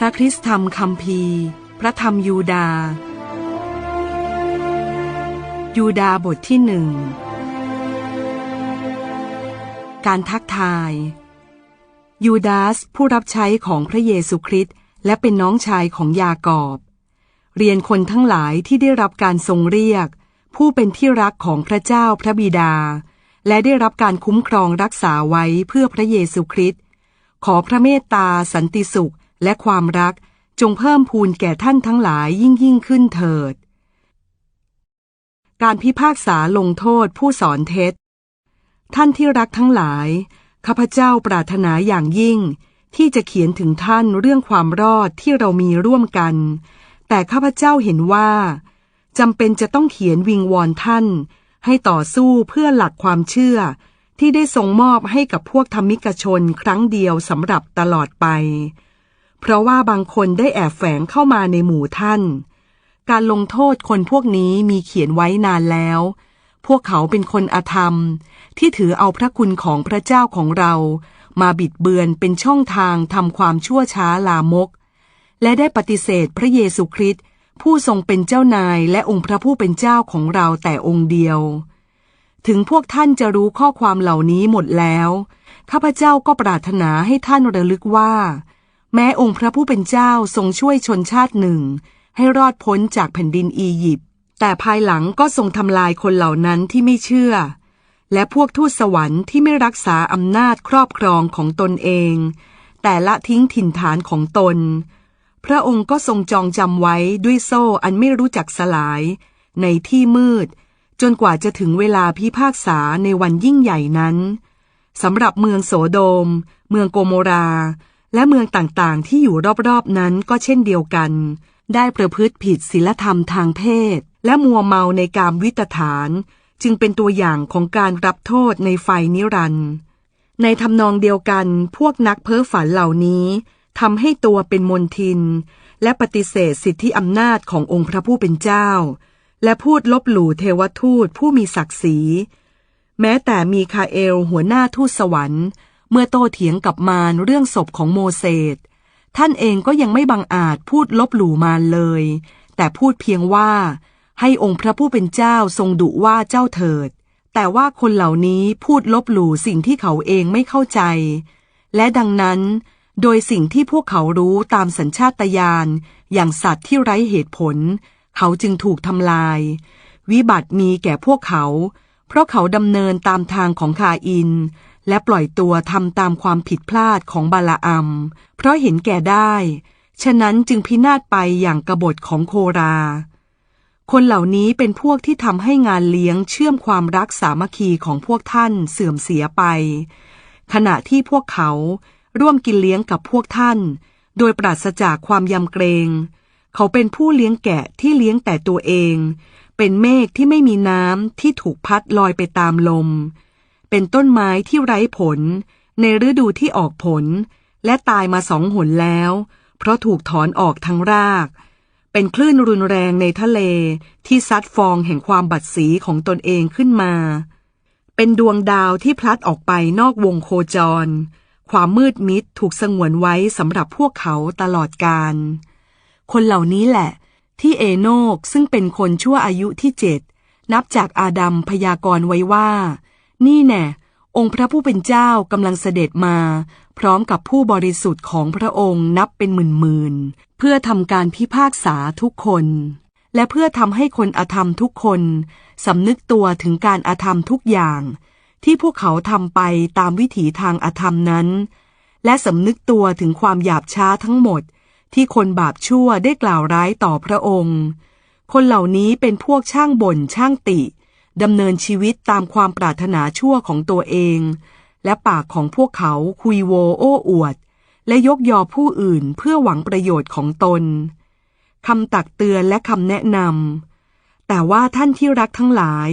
พระคริสตธรรมคัมภีพระธรรมยูดา ยูดาบทที่หนึ่ง การทักทาย ยูดาสผู้รับใช้ของพระเยซูคริสต์และเป็นน้องชายของยากอบ เรียนคนทั้งหลายที่ได้รับการทรงเรียก ผู้เป็นที่รักของพระเจ้าพระบิดา และได้รับการคุ้มครองรักษาไว้เพื่อพระเยซูคริสต์ขอพระเมตตาสันติสุข และความรักจงเพิ่มพูนแก่ท่านทั้งหลายยิ่งยิ่งขึ้นเถิด การพิพากษาลงโทษผู้สอนเท็จ ท่านที่รักทั้งหลาย ข้าพเจ้าปรารถนาอย่างยิ่ง ที่จะเขียนถึงท่านเรื่องความรอดที่เรามีร่วมกัน แต่ข้าพเจ้าเห็นว่าจำเป็นจะต้องเขียนวิงวอนท่าน ให้ต่อสู้เพื่อหลักความเชื่อ ที่ได้ทรงมอบให้กับพวกธรรมิกชนครั้งเดียวสำหรับตลอดไป เพราะว่าบางคนได้แอบแฝงเข้ามาในหมู่ท่าน การลงโทษคนพวกนี้มีเขียนไว้นานแล้ว พวกเขาเป็นคนอธรรม ที่ถือเอาพระคุณของพระเจ้าของเรา มาบิดเบือนเป็นช่องทางทำความชั่วช้าลามก และได้ปฏิเสธพระเยซูคริสต์ผู้ทรงเป็นเจ้านายและองค์พระผู้เป็นเจ้าของเราแต่องค์เดียว ถึงพวกท่านจะรู้ข้อความเหล่านี้หมดแล้ว ข้าพเจ้าก็ปรารถนาให้ท่านระลึกว่า แม้องค์พระผู้เป็นเจ้าทรงช่วยชนชาติหนึ่ง ให้รอดพ้นจากแผ่นดินอียิปต์แต่ภายหลังก็ทรงทำลายคนเหล่านั้นที่ไม่เชื่อ และพวกทูตสวรรค์ที่ไม่รักษาอำนาจครอบครองของตนเอง แต่ละทิ้งถิ่นฐานของตน พระองค์ก็ทรงจองจำไว้ด้วยโซ่อันไม่รู้จักสลาย ในที่มืด จนกว่าจะถึงเวลาพิพากษาในวันยิ่งใหญ่นั้นสำหรับเมืองโสโดม เมืองโกโมรา และเมืองต่างๆ ที่อยู่รอบๆนั้นก็เช่นเดียวกัน ได้ประพฤติผิดศีลธรรมทางเพศ และมัวเมาในการวิตฐาน จึงเป็นตัวอย่างของการรับโทษในไฟนิรันดร์ในทำนองเดียวกันพวกนักเพ้อฝันเหล่านี้ทำให้ตัวเป็นมนทิน และปฏิเสธสิทธิอำนาจขององค์พระผู้เป็นเจ้า และพูดลบหลู่เทวทูตผู้มีศักดิ์ศรี แม้แต่มีคาเอลหัวหน้าทูตสวรรค์ เมื่อโตเถียงกับมารเรื่องศพของโมเสสท่านเองก็ยังไม่บังอาจพูดลบหลู่มารเลย แต่พูดเพียงว่า ให้องค์พระผู้เป็นเจ้าทรงดุว่าเจ้าเถิด แต่ว่าคนเหล่านี้พูดลบหลู่สิ่งที่เขาเองไม่เข้าใจ และดังนั้น โดยสิ่งที่พวกเขารู้ตามสัญชาตญาณอย่างสัตว์ที่ไร้เหตุผล เขาจึงถูกทำลาย วิบัติมีแก่พวกเขา เพราะเขาดำเนินตามทางของคาอิน และปล่อยตัวทำตามความผิดพลาดของบาลาอัม เพราะเห็นแก่ได้ ฉะนั้นจึงพินาศไปอย่างกบฏของโครา คนเหล่านี้เป็นพวกที่ทำให้งานเลี้ยงเชื่อมความรักสามัคคีของพวกท่านเสื่อมเสียไป ขณะที่พวกเขาร่วมกินเลี้ยงกับพวกท่าน โดยปราศจากความยำเกรง เขาเป็นผู้เลี้ยงแกะที่เลี้ยงแต่ตัวเอง เป็นเมฆที่ไม่มีน้ำที่ถูกพัดลอยไปตามลม เป็นต้นไม้ที่ไร้ผล ในฤดูที่ออกผล และตายมาสองหนแล้ว เพราะถูกถอนออกทั้งราก เป็นคลื่นรุนแรงในทะเลที่ซัดฟองแห่งความบัดสีของตนเองขึ้นมา เป็นดวงดาวที่พลัดออกไปนอกวงโคจร ความมืดมิดถูกสงวนไว้สำหรับพวกเขาตลอดกาลคนเหล่านี้แหละ ที่เอโนกซึ่งเป็นคนชั่วอายุที่เจ็ดนับจากอาดัมพยากรณ์ไว้ว่า นี่แน่องค์พระผู้เป็นเจ้ากำลังเสด็จมา พร้อมกับผู้บริสุทธิ์ของพระองค์นับเป็นหมื่นๆเพื่อทำการพิพากษาทุกคน และเพื่อทำให้คนอธรรมทุกคนสำนึกตัวถึงการอธรรมทุกอย่าง ที่พวกเขาทำไปตามวิถีทางอธรรมนั้น และสำนึกตัวถึงความหยาบช้าทั้งหมด ที่คนบาปชั่วได้กล่าวร้ายต่อพระองค์ คนเหล่านี้เป็นพวกช่างบ่นช่างติ ดำเนินชีวิตตามความปรารถนาชั่วของตัวเอง และปากของพวกเขาคุยโวโอ้อวด และยกยอผู้อื่นเพื่อหวังประโยชน์ของตนคำตักเตือนและคำแนะนำแต่ว่าท่านที่รักทั้งหลาย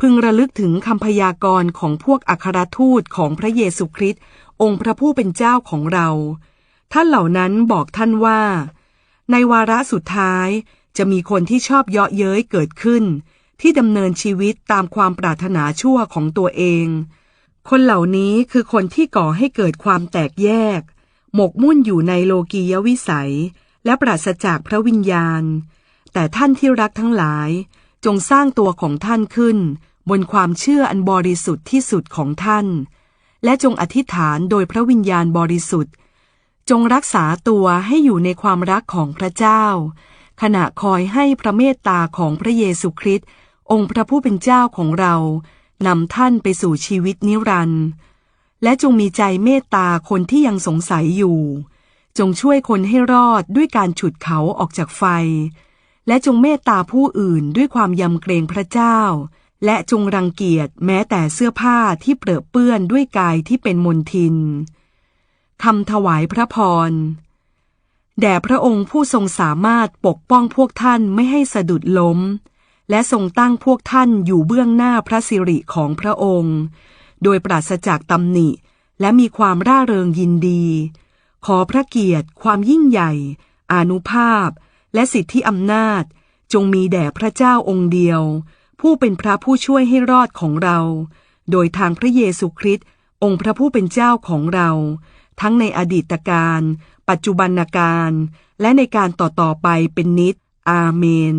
พึงระลึกถึงคำพยากรณ์ของพวกอัครทูตของพระเยซูคริสต์องค์พระผู้เป็นเจ้าของเรา ท่านเหล่านั้นบอกท่านว่า ในวาระสุดท้ายจะมีคนที่ชอบเยาะเย้ยเกิดขึ้น ที่ดำเนินชีวิตตามความปรารถนาชั่วของตัวเอง คนเหล่านี้คือคนที่ก่อให้เกิดความแตกแยก หมกมุ่นอยู่ในโลกียวิสัย และปราศจากพระวิญญาณ แต่ท่านที่รักทั้งหลาย จงสร้างตัวของท่านขึ้น บนความเชื่ออันบริสุทธิ์ที่สุดของท่าน และจงอธิษฐานโดยพระวิญญาณบริสุทธิ์ จงรักษาตัวให้อยู่ในความรักของพระเจ้า ขณะคอยให้พระเมตตาของพระเยซูคริสต์ องค์พระผู้เป็นเจ้าของเรานำท่านไปสู่ชีวิตนิรันดร์และจงมีใจเมตตาคนที่ยังสงสัยอยู่ จงช่วยคนให้รอดด้วยการฉุดเขาออกจากไฟ และจงเมตตาผู้อื่นด้วยความยำเกรงพระเจ้า และจงรังเกียจแม้แต่เสื้อผ้าที่เปรอะเปื้อนด้วยกายที่เป็นมลทินคำถวายพระพรแด่พระองค์ผู้ทรงสามารถปกป้องพวกท่านไม่ให้สะดุดล้ม และทรงตั้งพวกท่านอยู่เบื้องหน้าพระสิริของพระองค์ โดยปราศจากตำหนิ และมีความร่าเริงยินดี ขอพระเกียรติ ความยิ่งใหญ่ อานุภาพ และสิทธิอำนาจ จงมีแด่พระเจ้าองค์เดียว ผู้เป็นพระผู้ช่วยให้รอดของเรา โดยทางพระเยซูคริสต์องค์พระผู้เป็นเจ้าของเรา ทั้งในอดีตการ ปัจจุบันการ และในการต่อๆไปเป็นนิจอาเมน